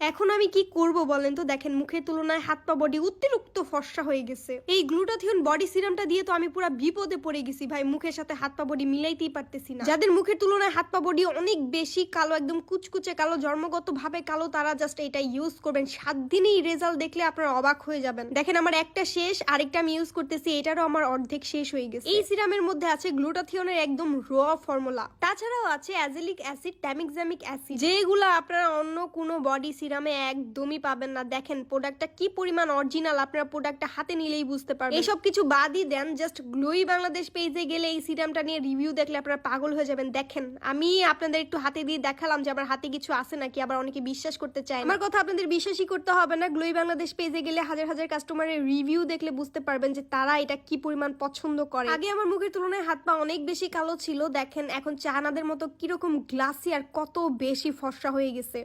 এখন আমি কি করব বলেন তো? দেখেন, মুখের তুলনায় হাত পা বডি অতিরিক্ত ফর্সা হয়ে গেছে। এই গ্লুটাথিয়ন বডি সিরামটা দিয়ে তো আমি পুরো বিপদে পড়ে গেছি ভাই, মুখের সাথে হাত পা বডি মিলাইতেই পারতেছি না। যাদের মুখের তুলনায় হাত পা বডি অনেক বেশি কালো, একদম কুচকুচে কালো জন্মগত ভাবে কালো, তারা জাস্ট এটা ইউজ করবেন। সাত দিনেই রেজাল্ট দেখলে আপনারা অবাক হয়ে যাবেন। দেখেন, আমার একটা শেষ, আরেকটা আমি ইউজ করতেছি, এটারও আমার অর্ধেক শেষ হয়ে গেছে। এই সিরামের মধ্যে আছে গ্লুটাথিয়নের একদম র ফর্মুলা তাছাড়াও আছে অ্যাজেলিক অ্যাসিড ট্যামিকজামিক অ্যাসিড যেগুলো আপনারা অন্য কোনো বডি সিরামে একদমই পাবেন না। দেখেন প্রোডাক্টটা কি পরিমাণ অরিজিনাল আপনারা প্রোডাক্টটা হাতে নিলেই বুঝতে পারবেন। এইসব কিছু বাদই দেন জাস্ট গ্লোই বাংলাদেশ পেজে গেলে এই সিরামটা নিয়ে রিভিউ দেখলে আপনারা পাগল হয়ে যাবেন। দেখেন আমি আপনাদের একটু হাতে দিয়ে দেখালাম যে আমার হাতে কিছু আছে নাকি আবার অনেকে বিশ্বাস করতে চায় আমার কথা আপনাদের বিশ্বাসই করতে হবে না। গ্লোই বাংলাদেশ পেজে গেলে হাজার হাজার কাস্টমারের রিভিউ দেখলে বুঝতে পারবেন যে তারা এটা কি পরিমাণ পছন্দ করে। আগে আমার মুখের তুলনায় হাত পা অনেক বেশি কালো ছিল। দেখেন এখন চাহানাদের মতো কীরকম গ্লাসি আর কত বেশি ফর্সা হয়ে গেছে।